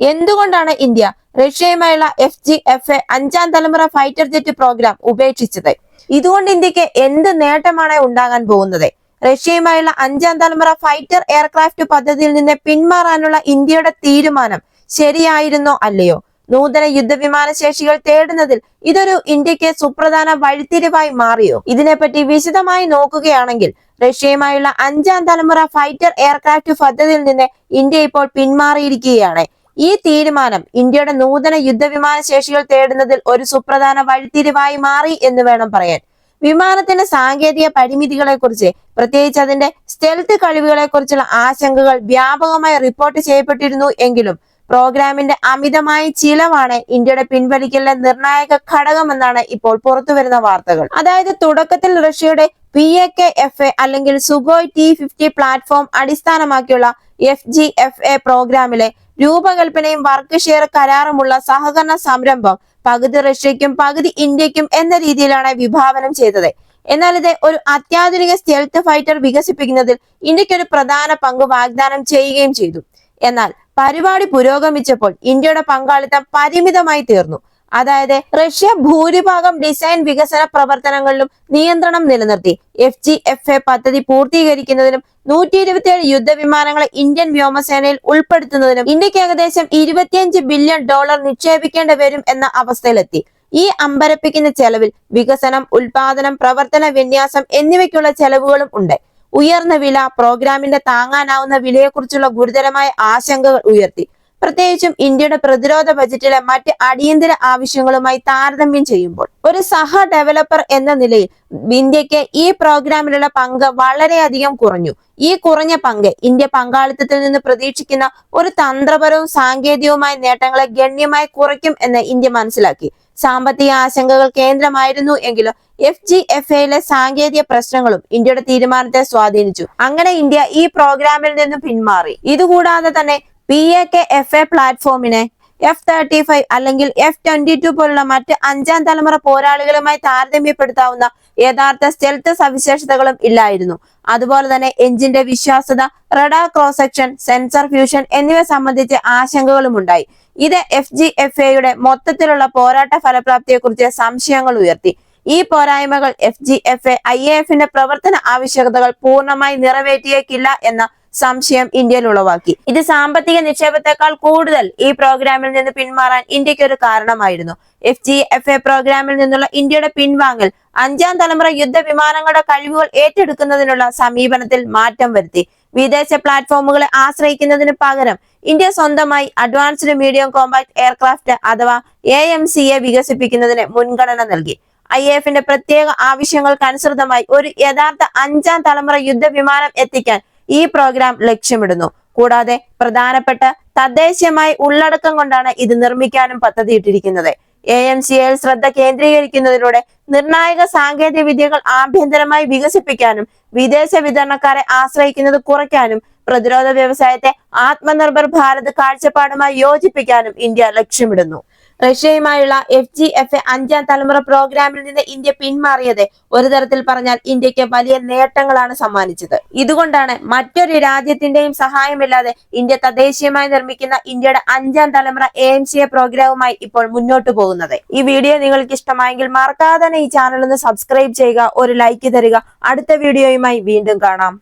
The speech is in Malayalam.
എന്തുകൊണ്ടാണ് ഇന്ത്യ റഷ്യയുമായുള്ള എഫ് ജി എഫ് എ അഞ്ചാം തലമുറ ഫൈറ്റർ ജെറ്റ് പ്രോഗ്രാം ഉപേക്ഷിച്ചത്? ഇതുകൊണ്ട് ഇന്ത്യയ്ക്ക് എന്ത് നേട്ടമാണ് ഉണ്ടാകാൻ പോകുന്നത്? റഷ്യയുമായുള്ള അഞ്ചാം തലമുറ ഫൈറ്റർ എയർക്രാഫ്റ്റ് പദ്ധതിയിൽ നിന്ന് പിന്മാറാനുള്ള ഇന്ത്യയുടെ തീരുമാനം ശരിയായിരുന്നോ അല്ലയോ? നൂതന യുദ്ധവിമാന ശേഷികൾ തേടുന്നതിൽ ഇതൊരു ഇന്ത്യയ്ക്ക് സുപ്രധാന വഴിത്തിരിവായി മാറിയോ? ഇതിനെപ്പറ്റി വിശദമായി നോക്കുകയാണെങ്കിൽ റഷ്യയുമായുള്ള അഞ്ചാം തലമുറ ഫൈറ്റർ എയർക്രാഫ്റ്റ് പദ്ധതിയിൽ നിന്ന് ഇന്ത്യ ഇപ്പോൾ പിന്മാറിയിരിക്കുകയാണ്. ഈ തീരുമാനം ഇന്ത്യയുടെ നൂതന യുദ്ധവിമാന ശേഷികൾ തേടുന്നതിൽ ഒരു സുപ്രധാന വഴിത്തിരിവായി മാറി എന്ന് വേണം പറയാൻ. വിമാനത്തിന്റെ സാങ്കേതിക പരിമിതികളെ കുറിച്ച് പ്രത്യേകിച്ച് അതിന്റെ സ്റ്റെൽത്ത് കഴിവുകളെ കുറിച്ചുള്ള ആശങ്കകൾ വ്യാപകമായി റിപ്പോർട്ട് ചെയ്യപ്പെട്ടിരുന്നു എങ്കിലും പ്രോഗ്രാമിന്റെ അമിതമായ ചിലവാണ് ഇന്ത്യയുടെ പിൻവലിക്കലിലെ നിർണായക ഘടകമെന്നാണ് ഇപ്പോൾ പുറത്തുവരുന്ന വാർത്തകൾ. അതായത് തുടക്കത്തിൽ റഷ്യയുടെ P A K F A അല്ലെങ്കിൽ സുഗോയ് ടി ഫിഫ്റ്റി പ്ലാറ്റ്ഫോം അടിസ്ഥാനമാക്കിയുള്ള എഫ് ജി എഫ് എ പ്രോഗ്രാമിലെ രൂപകൽപ്പനയും വർക്ക് ഷെയർ കരാറുമുള്ള സഹകരണ സംരംഭം പകുതി റഷ്യയ്ക്കും പകുതി ഇന്ത്യക്കും എന്ന രീതിയിലാണ് വിഭാവനം ചെയ്തത്. എന്നാൽ ഇത് ഒരു അത്യാധുനിക സ്റ്റെൽത്ത് ഫൈറ്റർ വികസിപ്പിക്കുന്നതിൽ ഇന്ത്യയ്ക്ക് ഒരു പ്രധാന പങ്ക് വാഗ്ദാനം ചെയ്യുകയും ചെയ്തു. എന്നാൽ പരിപാടി പുരോഗമിച്ചപ്പോൾ ഇന്ത്യയുടെ പങ്കാളിത്തം പരിമിതമായി തീർന്നു. അതായത് റഷ്യ ഭൂരിഭാഗം ഡിസൈൻ വികസന പ്രവർത്തനങ്ങളിലും നിയന്ത്രണം നിലനിർത്തി. എഫ് ജി എഫ് എ പദ്ധതി പൂർത്തീകരിക്കുന്നതിനും നൂറ്റി ഇരുപത്തിയേഴ് യുദ്ധവിമാനങ്ങളെ ഇന്ത്യൻ വ്യോമസേനയിൽ ഉൾപ്പെടുത്തുന്നതിനും ഇന്ത്യയ്ക്ക് ഏകദേശം ഇരുപത്തിയഞ്ച് ബില്യൺ ഡോളർ നിക്ഷേപിക്കേണ്ടി വരും എന്ന അവസ്ഥയിലെത്തി. ഈ അമ്പരപ്പിക്കുന്ന ചെലവിൽ വികസനം ഉൽപാദനം പ്രവർത്തന വിന്യാസം എന്നിവയ്ക്കുള്ള ചെലവുകളും ഉണ്ട്. ഉയർന്ന വില പ്രോഗ്രാമിന്റെ താങ്ങാനാവുന്ന വിലയെക്കുറിച്ചുള്ള ഗുരുതരമായ ആശങ്കകൾ ഉയർത്തി. പ്രത്യേകിച്ചും ഇന്ത്യയുടെ പ്രതിരോധ ബജറ്റിലെ മറ്റ് അടിയന്തര ആവശ്യങ്ങളുമായി താരതമ്യം ചെയ്യുമ്പോൾ ഒരു സഹ ഡെവലപ്പർ എന്ന നിലയിൽ ഇന്ത്യയ്ക്ക് ഈ പ്രോഗ്രാമിലുള്ള പങ്ക് വളരെയധികം കുറഞ്ഞു. ഈ കുറഞ്ഞ പങ്ക് ഇന്ത്യ പങ്കാളിത്തത്തിൽ നിന്ന് പ്രതീക്ഷിക്കുന്ന ഒരു തന്ത്രപരവും സാങ്കേതികവുമായ നേട്ടങ്ങളെ ഗണ്യമായി കുറയ്ക്കും എന്ന് ഇന്ത്യ മനസ്സിലാക്കി. സാമ്പത്തിക ആശങ്കകൾ കേന്ദ്രമായിരുന്നു എങ്കിലും എഫ് ജി എഫ് എയിലെ സാങ്കേതിക പ്രശ്നങ്ങളും ഇന്ത്യയുടെ തീരുമാനത്തെ സ്വാധീനിച്ചു. അങ്ങനെ ഇന്ത്യ ഈ പ്രോഗ്രാമിൽ നിന്ന് പിന്മാറി. ഇതുകൂടാതെ തന്നെ P A K F A പ്ലാറ്റ്ഫോമിനെ F thirty five അല്ലെങ്കിൽ എഫ് ട്വന്റി ടു പോലുള്ള മറ്റ് അഞ്ചാം തലമുറ പോരാളികളുമായി താരതമ്യപ്പെടുത്താവുന്ന യഥാർത്ഥ സ്റ്റെൽത്ത് സവിശേഷതകളും ഇല്ലായിരുന്നു. അതുപോലെ തന്നെ എഞ്ചിന്റെ വിശ്വാസത radar cross section sensor fusion എന്നിവ സംബന്ധിച്ച് ആശങ്കകളും ഉണ്ടായി. ഇത് എഫ് ജി എഫ് എയുടെ മൊത്തത്തിലുള്ള പോരാട്ട ഫലപ്രാപ്തിയെക്കുറിച്ച് സംശയങ്ങൾ ഉയർത്തി. ഈ പോരായ്മകൾ F G F A I A എഫിന്റെ പ്രവർത്തന ആവശ്യകതകൾ പൂർണമായി നിറവേറ്റിയേക്കില്ല എന്ന സംശയം ഇന്ത്യയിൽ ഉളവാക്കി. ഇത് സാമ്പത്തിക നിക്ഷേപത്തെക്കാൾ കൂടുതൽ ഈ പ്രോഗ്രാമിൽ നിന്ന് പിന്മാറാൻ ഇന്ത്യയ്ക്ക് ഒരു കാരണമായിരുന്നു. എഫ് ജി എഫ് എ പ്രോഗ്രാമിൽ നിന്നുള്ള ഇന്ത്യയുടെ പിൻവാങ്ങൽ അഞ്ചാം തലമുറ യുദ്ധ വിമാനങ്ങളുടെ കഴിവുകൾ ഏറ്റെടുക്കുന്നതിനുള്ള സമീപനത്തിൽ മാറ്റം വരുത്തി. വിദേശ പ്ലാറ്റ്ഫോമുകളെ ആശ്രയിക്കുന്നതിന് പകരം ഇന്ത്യ സ്വന്തമായി അഡ്വാൻസ്ഡ് മീഡിയം കോമ്പാക്ട് എയർക്രാഫ്റ്റ് അഥവാ എ എം സി എ വികസിപ്പിക്കുന്നതിന് മുൻഗണന നൽകി. ഐ എഫിന്റെ പ്രത്യേക ആവശ്യങ്ങൾക്കനുസൃതമായി ഒരു യഥാർത്ഥ അഞ്ചാം തലമുറ യുദ്ധ വിമാനം എത്തിക്കാൻ ഈ പ്രോഗ്രാം ലക്ഷ്യമിടുന്നു. കൂടാതെ പ്രധാനപ്പെട്ട തദ്ദേശീയമായി ഉള്ളടക്കം കൊണ്ടാണ് ഇത് നിർമ്മിക്കാനും പദ്ധതിയിട്ടിരിക്കുന്നത്. എ എം സി എൽ ശ്രദ്ധ കേന്ദ്രീകരിക്കുന്നതിലൂടെ നിർണായക സാങ്കേതിക വിദ്യകൾ ആഭ്യന്തരമായി വികസിപ്പിക്കാനും വിദേശ വിതരണക്കാരെ ആശ്രയിക്കുന്നത് കുറയ്ക്കാനും പ്രതിരോധ വ്യവസായത്തെ ആത്മനിർഭർ ഭാരത് കാഴ്ചപ്പാടുമായി യോജിപ്പിക്കാനും ഇന്ത്യ ലക്ഷ്യമിടുന്നു. റഷ്യയുമായുള്ള എഫ് ജി എഫ് എ അഞ്ചാം തലമുറ പ്രോഗ്രാമിൽ നിന്ന് ഇന്ത്യ പിന്മാറിയത് ഒരു തരത്തിൽ പറഞ്ഞാൽ ഇന്ത്യയ്ക്ക് വലിയ നേട്ടങ്ങളാണ് സമ്മാനിച്ചത്. ഇതുകൊണ്ടാണ് മറ്റൊരു രാജ്യത്തിന്റെയും സഹായമില്ലാതെ ഇന്ത്യ തദ്ദേശീയമായി നിർമ്മിക്കുന്ന ഇന്ത്യയുടെ അഞ്ചാം തലമുറ എ എം സി എ പ്രോഗ്രാമുമായി ഇപ്പോൾ മുന്നോട്ട് പോകുന്നത്. ഈ വീഡിയോ നിങ്ങൾക്ക് ഇഷ്ടമായെങ്കിൽ മറക്കാതെ തന്നെ ഈ ചാനൽ ഒന്ന് സബ്സ്ക്രൈബ് ചെയ്യുക ഒരു ലൈക്ക് തരിക. അടുത്ത വീഡിയോയുമായി വീണ്ടും കാണാം.